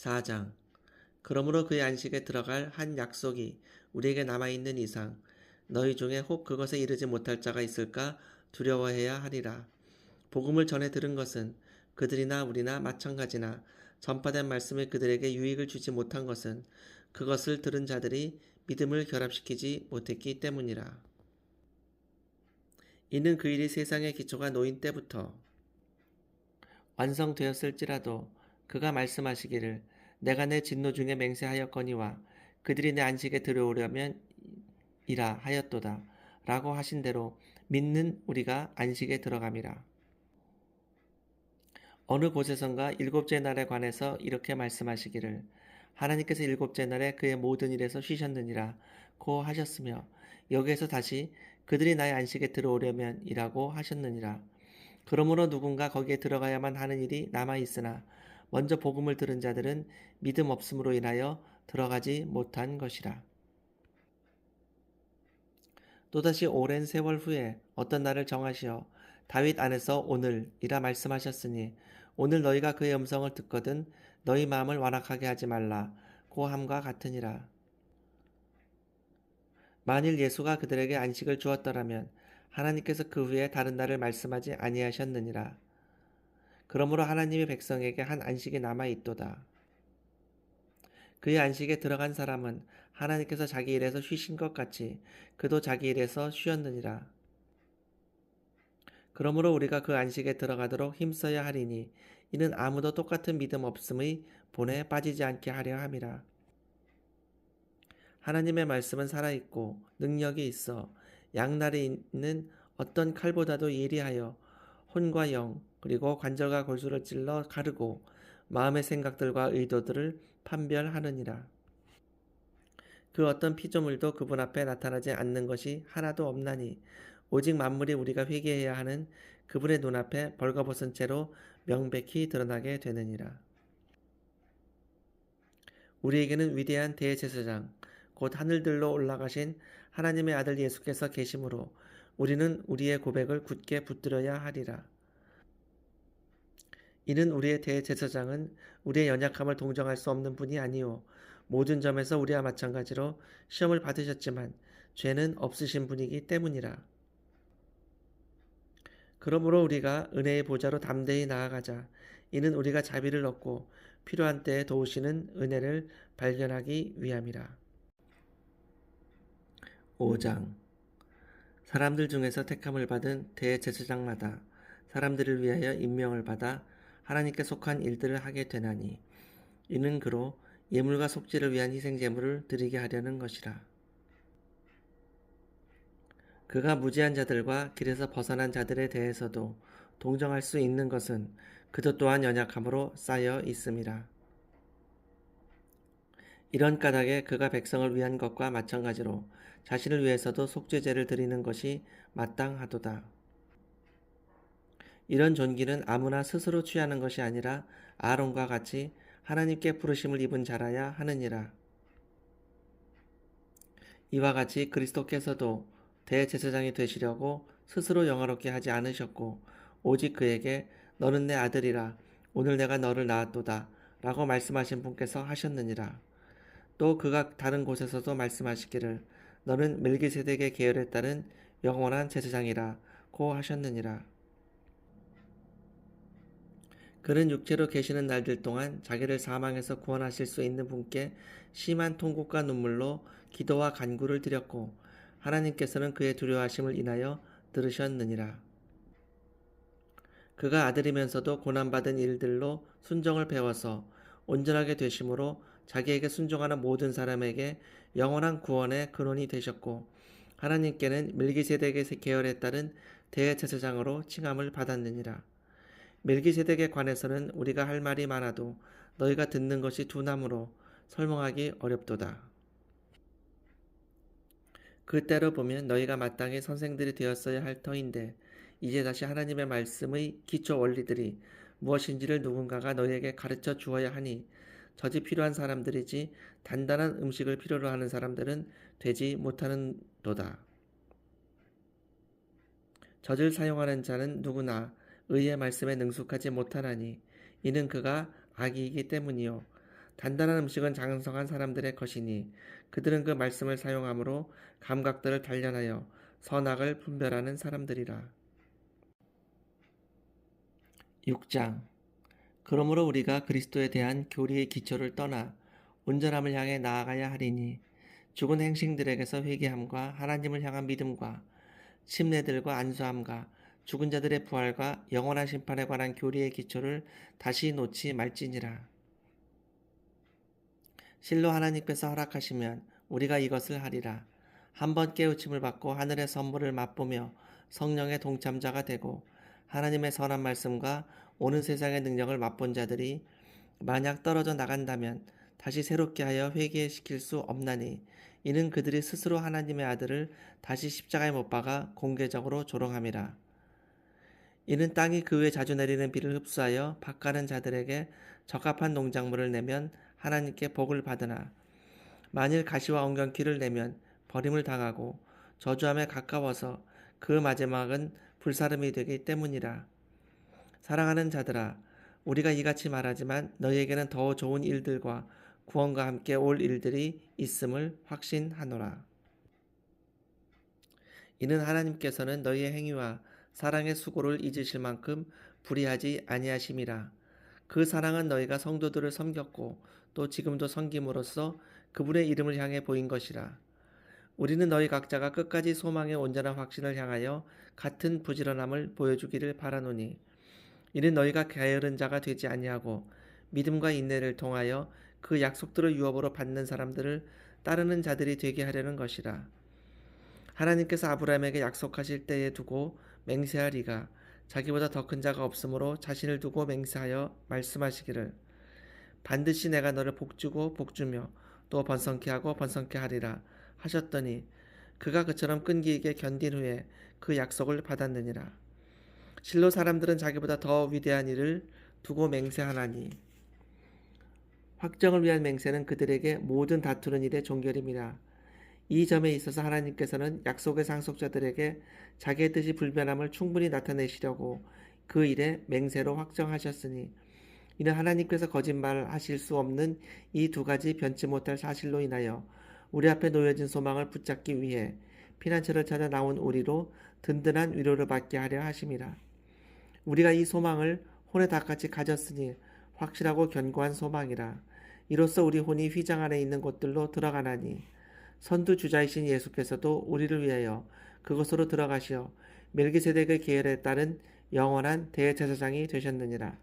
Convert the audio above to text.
4장 그러므로 그의 안식에 들어갈 한 약속이 우리에게 남아있는 이상 너희 중에 혹 그것에 이르지 못할 자가 있을까 두려워해야 하리라. 복음을 전해 들은 것은 그들이나 우리나 마찬가지나 전파된 말씀이 그들에게 유익을 주지 못한 것은 그것을 들은 자들이 믿음을 결합시키지 못했기 때문이라. 이는 그 일이 세상의 기초가 놓인 때부터 완성되었을지라도 그가 말씀하시기를 내가 내 진노 중에 맹세하였거니와 그들이 내 안식에 들어오려면 이라 하였도다 라고 하신 대로 믿는 우리가 안식에 들어감이라. 어느 곳에선가 일곱째 날에 관해서 이렇게 말씀하시기를 하나님께서 일곱째 날에 그의 모든 일에서 쉬셨느니라 고 하셨으며 여기에서 다시 그들이 나의 안식에 들어오려면 이라고 하셨느니라. 그러므로 누군가 거기에 들어가야만 하는 일이 남아 있으나 먼저 복음을 들은 자들은 믿음 없음으로 인하여 들어가지 못한 것이라. 또다시 오랜 세월 후에 어떤 날을 정하시어 다윗 안에서 오늘이라 말씀하셨으니 오늘 너희가 그의 음성을 듣거든 너희 마음을 완악하게 하지 말라 고함과 같으니라. 만일 예수가 그들에게 안식을 주었더라면 하나님께서 그 후에 다른 날을 말씀하지 아니하셨느니라. 그러므로 하나님의 백성에게 한 안식이 남아 있도다. 그의 안식에 들어간 사람은 하나님께서 자기 일에서 쉬신 것 같이 그도 자기 일에서 쉬었느니라. 그러므로 우리가 그 안식에 들어가도록 힘써야 하리니 이는 아무도 똑같은 믿음 없음의 본에 빠지지 않게 하려 함이라. 하나님의 말씀은 살아있고 능력이 있어 양날에 있는 어떤 칼보다도 예리하여 혼과 영 그리고 관절과 골수를 찔러 가르고 마음의 생각들과 의도들을 판별하느니라. 그 어떤 피조물도 그분 앞에 나타나지 않는 것이 하나도 없나니 오직 만물이 우리가 회개해야 하는 그분의 눈앞에 벌거벗은 채로 명백히 드러나게 되느니라. 우리에게는 위대한 대제사장 곧 하늘들로 올라가신 하나님의 아들 예수께서 계심으로 우리는 우리의 고백을 굳게 붙들어야 하리라. 이는 우리의 대제사장은 우리의 연약함을 동정할 수 없는 분이 아니요 모든 점에서 우리와 마찬가지로 시험을 받으셨지만 죄는 없으신 분이기 때문이라. 그러므로 우리가 은혜의 보좌로 담대히 나아가자. 이는 우리가 자비를 얻고 필요한 때에 도우시는 은혜를 발견하기 위함이라. 5장 사람들 중에서 택함을 받은 대제사장마다 사람들을 위하여 임명을 받아 하나님께 속한 일들을 하게 되나니 이는 그로 예물과 속죄를 위한 희생 제물을 드리게 하려는 것이라. 그가 무지한 자들과 길에서 벗어난 자들에 대해서도 동정할 수 있는 것은 그도 또한 연약함으로 쌓여 있음이라. 이런 까닭에 그가 백성을 위한 것과 마찬가지로 자신을 위해서도 속죄제를 드리는 것이 마땅하도다. 이런 존귀는 아무나 스스로 취하는 것이 아니라 아론과 같이 하나님께 부르심을 입은 자라야 하느니라. 이와 같이 그리스도께서도 대제사장이 되시려고 스스로 영화롭게 하지 않으셨고 오직 그에게 너는 내 아들이라 오늘 내가 너를 낳았도다 라고 말씀하신 분께서 하셨느니라. 또 그가 다른 곳에서도 말씀하시기를 너는 멜기세덱의 계열에 따른 영원한 제사장이라 고 하셨느니라. 그는 육체로 계시는 날들 동안 자기를 사망에서 구원하실 수 있는 분께 심한 통곡과 눈물로 기도와 간구를 드렸고 하나님께서는 그의 두려워하심을 인하여 들으셨느니라. 그가 아들이면서도 고난받은 일들로 순정을 배워서 온전하게 되심으로 자기에게 순종하는 모든 사람에게 영원한 구원의 근원이 되셨고 하나님께는 밀기세덱의 계열에 따른 대제사장으로 칭함을 받았느니라. 밀기세덱에 관해서는 우리가 할 말이 많아도 너희가 듣는 것이 두나무로 설명하기 어렵도다. 그때로 보면 너희가 마땅히 선생들이 되었어야 할 터인데 이제 다시 하나님의 말씀의 기초 원리들이 무엇인지를 누군가가 너희에게 가르쳐 주어야 하니 젖이 필요한 사람들이지 단단한 음식을 필요로 하는 사람들은 되지 못하는 도다. 젖을 사용하는 자는 누구나 의의 말씀에 능숙하지 못하나니 이는 그가 악이기 때문이요 단단한 음식은 장성한 사람들의 것이니 그들은 그 말씀을 사용함으로 감각들을 단련하여 선악을 분별하는 사람들이라. 6장 그러므로 우리가 그리스도에 대한 교리의 기초를 떠나 온전함을 향해 나아가야 하리니 죽은 행신들에게서 회개함과 하나님을 향한 믿음과 심내들과 안수함과 죽은 자들의 부활과 영원한 심판에 관한 교리의 기초를 다시 놓지 말지니라. 실로 하나님께서 허락하시면 우리가 이것을 하리라. 한번 깨우침을 받고 하늘의 선물을 맛보며 성령의 동참자가 되고 하나님의 선한 말씀과 오는 세상의 능력을 맛본 자들이 만약 떨어져 나간다면 다시 새롭게 하여 회개시킬 수 없나니 이는 그들이 스스로 하나님의 아들을 다시 십자가에 못 박아 공개적으로 조롱함이라. 이는 땅이 그외 자주 내리는 비를 흡수하여 밭가는 자들에게 적합한 농작물을 내면 하나님께 복을 받으나 만일 가시와 엉겅퀴를 내면 버림을 당하고 저주함에 가까워서 그 마지막은 불사름이 되기 때문이라. 사랑하는 자들아, 우리가 이같이 말하지만 너희에게는 더 좋은 일들과 구원과 함께 올 일들이 있음을 확신하노라. 이는 하나님께서는 너희의 행위와 사랑의 수고를 잊으실 만큼 불의하지 아니하심이라. 그 사랑은 너희가 성도들을 섬겼고 또 지금도 섬김으로써 그분의 이름을 향해 보인 것이라. 우리는 너희 각자가 끝까지 소망의 온전한 확신을 향하여 같은 부지런함을 보여주기를 바라노니 이는 너희가 게으른 자가 되지 아니하고 믿음과 인내를 통하여 그 약속들을 유업으로 받는 사람들을 따르는 자들이 되게 하려는 것이라. 하나님께서 아브라함에게 약속하실 때에 두고 맹세하리가 자기보다 더 큰 자가 없으므로 자신을 두고 맹세하여 말씀하시기를 반드시 내가 너를 복주고 복주며 또 번성케 하고 번성케 하리라 하셨더니 그가 그처럼 끈기있게 견딘 후에 그 약속을 받았느니라. 실로 사람들은 자기보다 더 위대한 일을 두고 맹세하나니 확정을 위한 맹세는 그들에게 모든 다투는 일의 종결임이라. 이 점에 있어서 하나님께서는 약속의 상속자들에게 자기의 뜻이 불변함을 충분히 나타내시려고 그 일에 맹세로 확정하셨으니 이는 하나님께서 거짓말하실 수 없는 이 두 가지 변치 못할 사실로 인하여 우리 앞에 놓여진 소망을 붙잡기 위해 피난처를 찾아 나온 우리로 든든한 위로를 받게 하려 하심이라. 우리가 이 소망을 혼에 닭같이 가졌으니 확실하고 견고한 소망이라. 이로써 우리 혼이 휘장 안에 있는 곳들로 들어가나니 선두 주자이신 예수께서도 우리를 위하여 그곳으로 들어가시어 멜기세덱의 계열에 따른 영원한 대제사장이 되셨느니라.